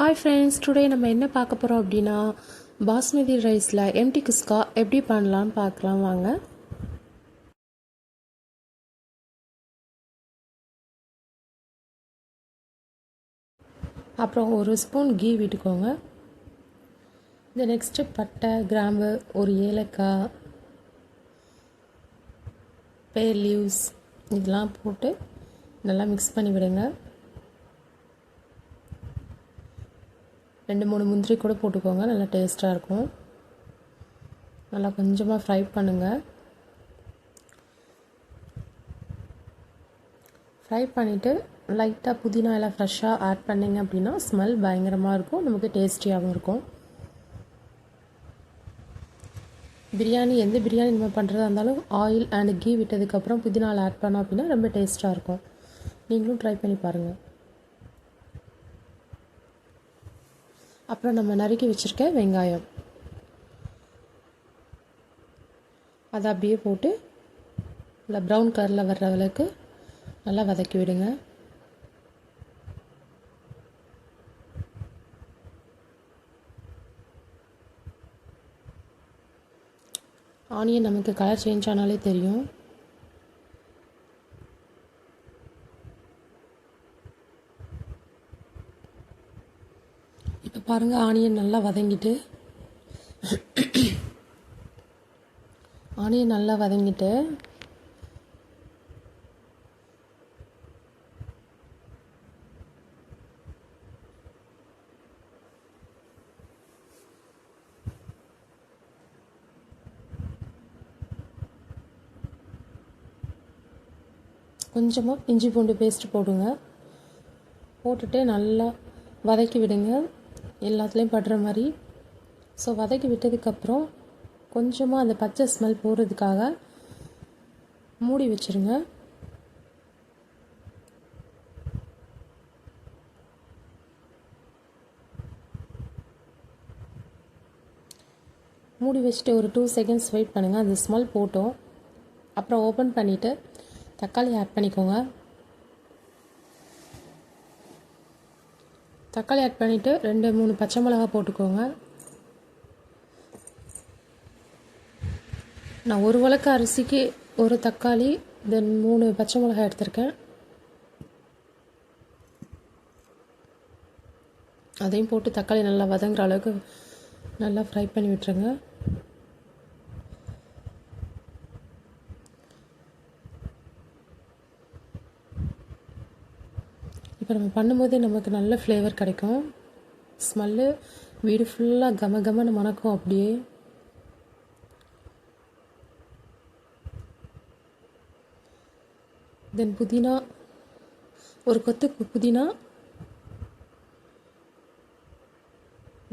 Hi friends today நம்ம என்ன பார்க்க போகிறோம் அப்படின்னா பாஸ்மதி ரைஸில் எம்டி குஸ்கா எப்படி பண்ணலாம்னு பார்க்கலாம் வாங்க. அப்புறம் ஒரு ஸ்பூன் கீ விட்டுக்கோங்க. இந்த நெக்ஸ்ட்டு பட்டை கிராம்பு ஒரு ஏலக்காய் பேர் லீவ்ஸ் இதெல்லாம் போட்டு நல்லா மிக்ஸ் பண்ணி விடுங்க. ரெண்டு மூணு முந்திரி கூட போட்டுக்கோங்க. நல்லா டேஸ்ட்டாக இருக்கும். நல்லா கொஞ்சமாக ஃப்ரை பண்ணுங்கள் ஃப்ரை பண்ணிவிட்டு லைட்டாக புதினா எல்லாம் ஃப்ரெஷ்ஷாக ஆட் பண்ணிங்க அப்படின்னா ஸ்மெல் பயங்கரமாக இருக்கும். நமக்கு டேஸ்டியாகவும் இருக்கும். பிரியாணி எந்த பிரியாணி நம்ம பண்ணுறதா இருந்தாலும் ஆயில் அண்ட் கீ விட்டதுக்கப்புறம் புதினாவில் ஆட் பண்ணோம் அப்படின்னா ரொம்ப டேஸ்ட்டாக இருக்கும். நீங்களும் ட்ரை பண்ணி பாருங்கள் அப்புறம் நம்ம நறுக்கி வச்சுருக்க வெங்காயம். அதை அப்படியே போட்டு நல்லா ப்ரௌன் கலரில் வர்ற அளவுக்கு நல்லா வதக்கி விடுங்க. ஆனியன் நமக்கு கலர் சேஞ்ச் ஆனாலே தெரியும் இப்போ பாருங்கள் ஆனியன் நல்லா வதங்கிட்டு. ஆனியன் நல்லா வதங்கிட்டு. கொஞ்சமாக இஞ்சி பூண்டு பேஸ்ட் போடுங்க. போட்டுட்டு நல்லா வதக்கி விடுங்க. எல்லாத்துலேயும் படுற மாதிரி. ஸோ வதக்கி விட்டதுக்கப்புறம் கொஞ்சமாக அந்த பச்சை ஸ்மெல் போகிறதுக்காக மூடி வச்சுருங்க. மூடி வச்சுட்டு ஒரு டூ செகண்ட்ஸ் வெயிட் பண்ணுங்கள் அந்த ஸ்மெல் போட்டோம். அப்புறம் ஓப்பன் பண்ணிவிட்டு தக்காளி ஆட் பண்ணிக்கோங்க. தக்காளி ஆட் பண்ணிவிட்டு ரெண்டு மூணு பச்சை மிளகா போட்டுக்கோங்க. நான் ஒரு வழக்கு அரிசிக்கு ஒரு தக்காளி தென் மூணு பச்சை மிளகாய் எடுத்திருக்கேன். அதையும் போட்டு தக்காளி நல்லா வதங்குற அளவுக்கு நல்லா ஃப்ரை பண்ணி விட்டுருங்க. இப்போ நம்ம பண்ணும்போதே நமக்கு நல்ல ஃப்ளேவர் கிடைக்கும். ஸ்மெல்லு வீடு ஃபுல்லாக கம கமன்னு மணக்கும் அப்படியே. தென் புதினா ஒரு கொத்து புதினா.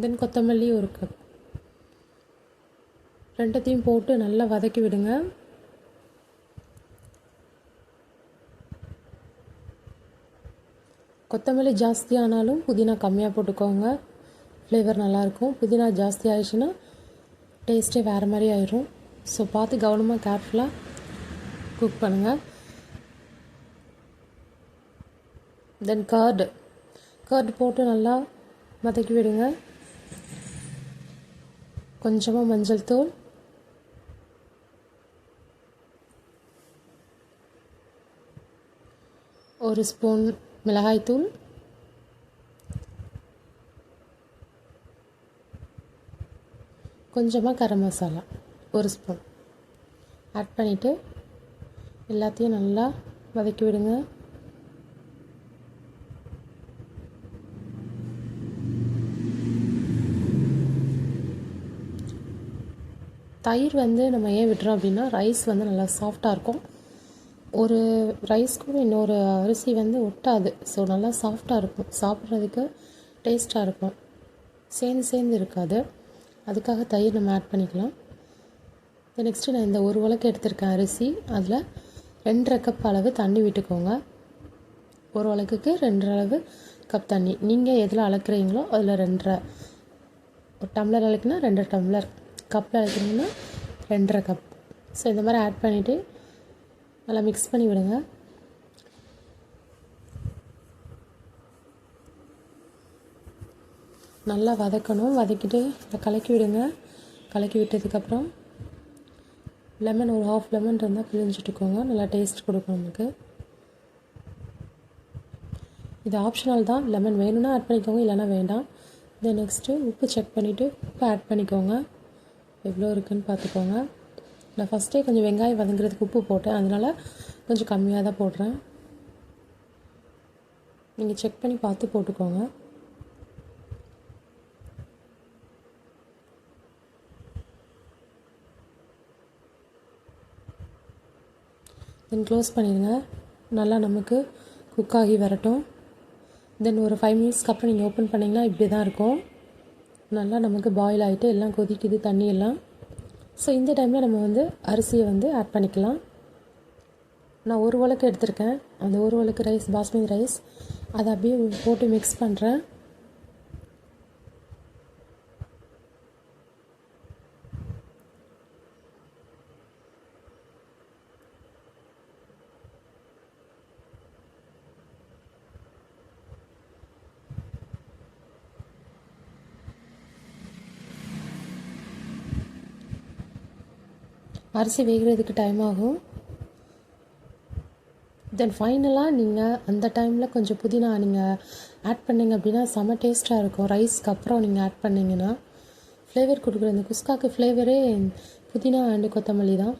தென் கொத்தமல்லி ஒரு கப் ரெண்டத்தையும் போட்டு நல்லா வதக்கி விடுங்க. கொத்தமல்லி ஜாஸ்தி ஆனாலும் புதினா கம்மியாக போட்டுக்கோங்க. ஃப்ளேவர் நல்லாயிருக்கும். புதினா ஜாஸ்தி ஆயிடுச்சுன்னா டேஸ்ட்டே வேறு மாதிரி ஆயிரும். ஸோ பார்த்து கவனமாக கேர்ஃபுல்லாக குக் பண்ணுங்கள் தென் கர்டு கர்டு போட்டு நல்லா வதக்கி விடுங்க. கொஞ்சமாக மஞ்சள் தூள். ஒரு ஸ்பூன் மிளகாய்த்தூள் கொஞ்சமாக கரம் மசாலா ஒரு ஸ்பூன் ஆட் பண்ணிவிட்டு எல்லாத்தையும் நல்லா வதக்கி விடுங்க. தயிர் வந்து நம்ம ஏன் விட்டுறோம் அப்படின்னா ரைஸ் வந்து நல்லா சாஃப்டாக இருக்கும். ஒரு ரைஸ் கூட இன்னொரு அரிசி வந்து ஒட்டாது. ஸோ நல்லா சாஃப்டாக இருக்கும். சாப்பிட்றதுக்கு டேஸ்ட்டாக இருக்கும். சேர்ந்து சேர்ந்து இருக்காது. அதுக்காக தயிர் நம்ம ஆட் பண்ணிக்கலாம். நெக்ஸ்ட்டு நான் இந்த ஒரு உலக்கு எடுத்திருக்கேன் அரிசி. அதில் ரெண்டரை கப் அளவு தண்ணி விட்டுக்கோங்க. ஒரு உலக்குக்கு ரெண்டரை அளவு கப் தண்ணி. நீங்கள் எதில் அளக்குறீங்களோ அதில் ரெண்டரை. ஒரு டம்ளர் அளக்குனா ரெண்டு டம்ளர் கப்பில் அளக்குறீங்கன்னா ரெண்டரை கப் ஸோ இந்த மாதிரி ஆட் பண்ணிவிட்டு நல்லா மிக்ஸ் பண்ணி விடுங்க. நல்லா வதக்கணும். வதக்கிட்டு கலக்கி விடுங்க. கலக்கி விட்டதுக்கப்புறம் லெமன் ஒரு ஹாஃப் லெமன் இருந்தால் பிழிஞ்சிட்டுக்கோங்க நல்லா டேஸ்ட் கொடுக்கும் நமக்கு. இது ஆப்ஷனல் தான். லெமன் வேணும்னா ஆட் பண்ணிக்கோங்க இல்லைனா வேண்டாம். தென் நெக்ஸ்ட்டு உப்பு செக் பண்ணிவிட்டு உப்பு ஆட் பண்ணிக்கோங்க. எவ்வளோ இருக்குதுன்னு பார்த்துக்கோங்க. நான் ஃபஸ்ட்டே கொஞ்சம் வெங்காயம் வதங்குறதுக்கு உப்பு போட்டேன். அதனால் கொஞ்சம் கம்மியாக தான் போடுறேன். நீங்கள் செக் பண்ணி பார்த்து போட்டுக்கோங்க. தென் க்ளோஸ் பண்ணிடுங்க. நல்லா நமக்கு குக் ஆகி வரட்டும். தென் ஒரு ஃபைவ் மினிட்ஸ்க்கு அப்புறம் நீங்கள் ஓப்பன் பண்ணிங்கன்னா இப்படி தான் இருக்கும். நல்லா நமக்கு பாயில் ஆகிட்டு எல்லாம் கொதிக்குது தண்ணி எல்லாம். ஸோ இந்த டைமில் நம்ம வந்து அரிசியை வந்து ஆட் பண்ணிக்கலாம். நான் ஒரு உலக்கு எடுத்திருக்கேன். அந்த ஒரு உலக்கு ரைஸ் பாஸ்மதி ரைஸ் அதை அப்படியே போட்டு மிக்ஸ் பண்ணுறேன் அரிசி வேகிறதுக்கு டைம் ஆகும். தென் ஃபைனலாக நீங்கள் அந்த டைமில் கொஞ்சம் புதினா நீங்கள் ஆட் பண்ணிங்க அப்படின்னா செம டேஸ்ட்டாக இருக்கும். ரைஸ்க்கு அப்புறம் நீங்கள் ஆட் பண்ணிங்கன்னா ஃப்ளேவர் கொடுக்குற இந்த குஸ்காக்கு ஃப்ளேவரே புதினா அண்டு கொத்தமல்லி தான்.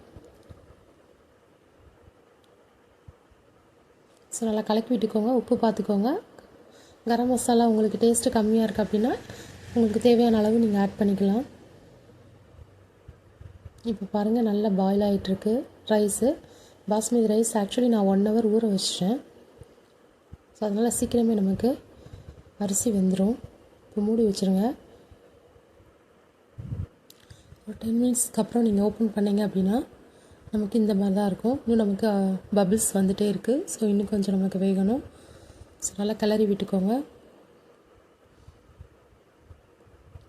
ஸோ நல்லா கலக்கி விட்டுக்கோங்க உப்பு பார்த்துக்கோங்க கரம் மசாலா உங்களுக்கு டேஸ்ட்டு கம்மியாக இருக்குது அப்படின்னா உங்களுக்கு தேவையான அளவு நீங்கள் ஆட் பண்ணிக்கலாம். இப்போ பாருங்கள் நல்லா பாயில் ஆகிட்டுருக்கு ரைஸு பாஸ்மதி ரைஸ் ஆக்சுவலி நான் ஒன் ஹவர் ஊற வச்சிட்டேன். ஸோ அதனால் சீக்கிரமே நமக்கு அரிசி வெந்துடும் இப்போ மூடி வச்சுருங்க. ஒரு டென் மினிட்ஸ்க்கு அப்புறம் நீங்கள் ஓப்பன் பண்ணிங்க அப்படின்னா நமக்கு இந்த மாதிரி தான் இருக்கும். இன்னும் நமக்கு பபிள்ஸ் வந்துகிட்டே இருக்குது ஸோ இன்னும் கொஞ்சம் நமக்கு வேகணும். ஸோ நல்லா கிளறி விட்டுக்கோங்க.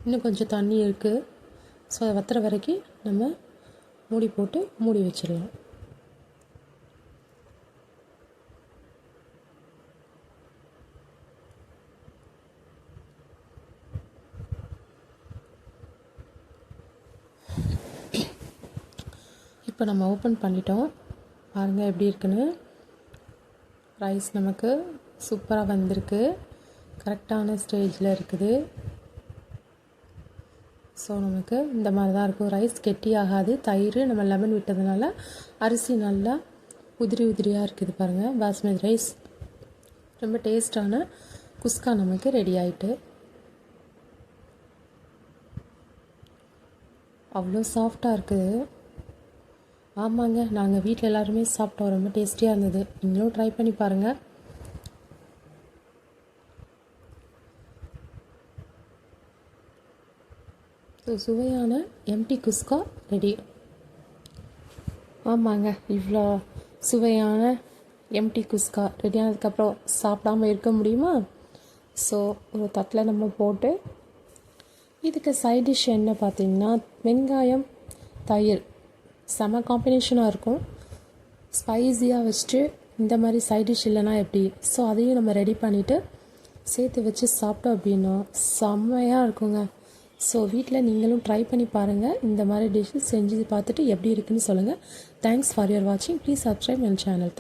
இன்னும் கொஞ்சம் தண்ணி இருக்குது ஸோ அதை வத்துற வரைக்கும் நம்ம மூடி போட்டு மூடி வச்சிடலாம் இப்போ நம்ம ஓப்பன் பண்ணிட்டோம். பாருங்கள் எப்படி இருக்குன்னு. ரைஸ் நமக்கு சூப்பராக வந்திருக்கு. கரெக்டான ஸ்டேஜில் இருக்குது. ஸோ நமக்கு இந்த மாதிரி தான் இருக்கும். ரைஸ் கெட்டி ஆகாது. தயிர் நம்ம லெமன் விட்டதுனால அரிசி நல்லா உதிரி உதிரியாக இருக்குது பாருங்கள் பாஸ்மதி ரைஸ் ரொம்ப டேஸ்டான குஸ்கா நமக்கு ரெடி ஆகிட்டு அவ்வளோ சாஃப்டாக இருக்குது. ஆமாங்க நாங்கள் வீட்டில் எல்லாருமே சாப்பிட்டோம். ரொம்ப டேஸ்டியாக இருந்தது. நீங்களும் ட்ரை பண்ணி பாருங்கள் ஸோ சுவையான எம்டி குஸ்கா ரெடி ஆமாங்க இவ்வளோ சுவையான எம்டி குஸ்கா ரெடி ஆனதுக்கப்புறம் சாப்பிடாமல் இருக்க முடியுமா? ஸோ ஒரு தட்டில் நம்ம போட்டு இதுக்கு சைட் டிஷ் என்ன பார்த்திங்கன்னா வெங்காயம் தயிர். செம காம்பினேஷனாக இருக்கும். ஸ்பைஸியாக வச்சுட்டு இந்த மாதிரி சைட் டிஷ் இல்லைனா எப்படி? ஸோ அதையும் நம்ம ரெடி பண்ணிவிட்டு சேர்த்து வச்சு சாப்பிட்டோம் அப்படின்னா செம்மையாக இருக்குங்க. ஸோ வீட்டில் நீங்களும் ட்ரை பண்ணி பாருங்கள் இந்த மாதிரி டிஷ்ஷஸ் செஞ்சு பார்த்துட்டு எப்படி இருக்குன்னு சொல்லுங்கள் தேங்க்ஸ் ஃபார் யுவர் வாட்சிங் ப்ளீஸ் சப்ஸ்கிரைப் மை சேனல்